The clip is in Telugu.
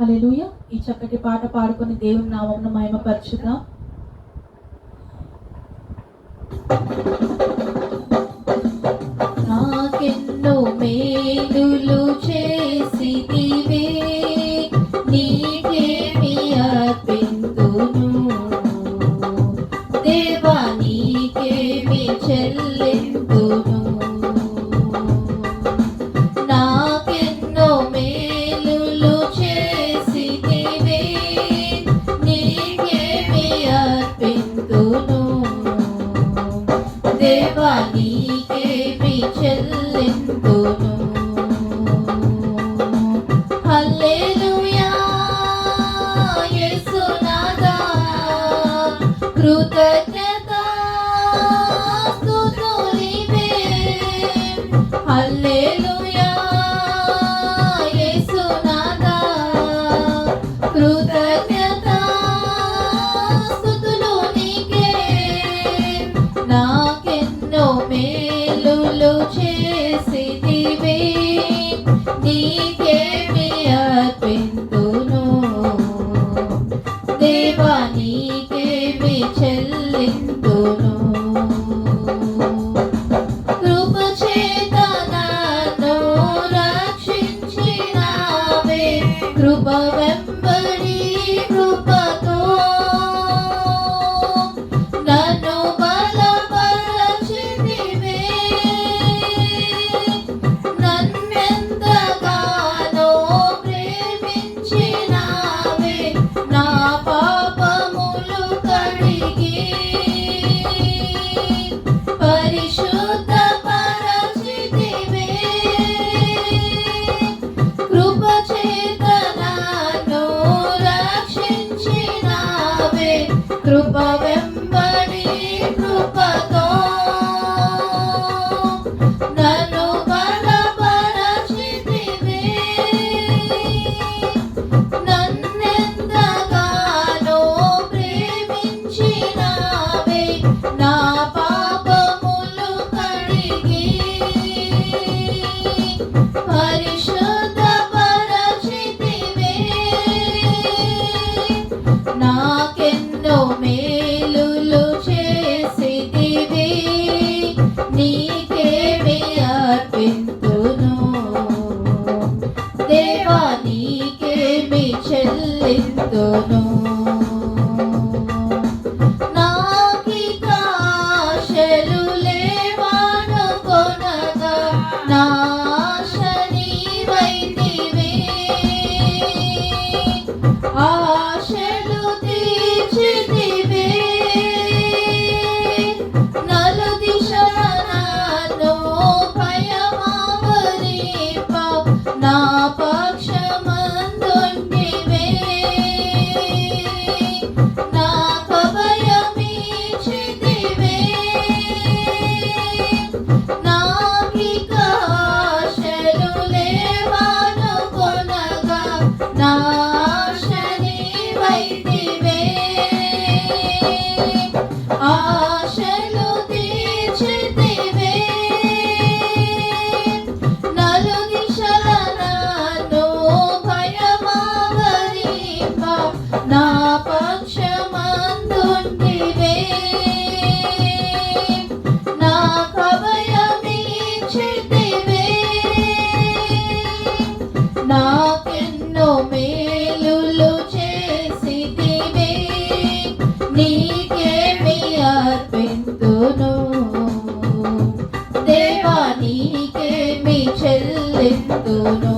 అలెలుయ ఈ చక్కటి పాట పాడుకుని దేవుని నామమును మహిమపరచుదాం. నీకే పిచెల్లింతును హల్లెలూయా యేసునాదా కృతజ్ఞత స్తుతులివే Thank you. కృపా నీకేమి అర్పింతును దేవా నీకేమి చెల్లింతును rindu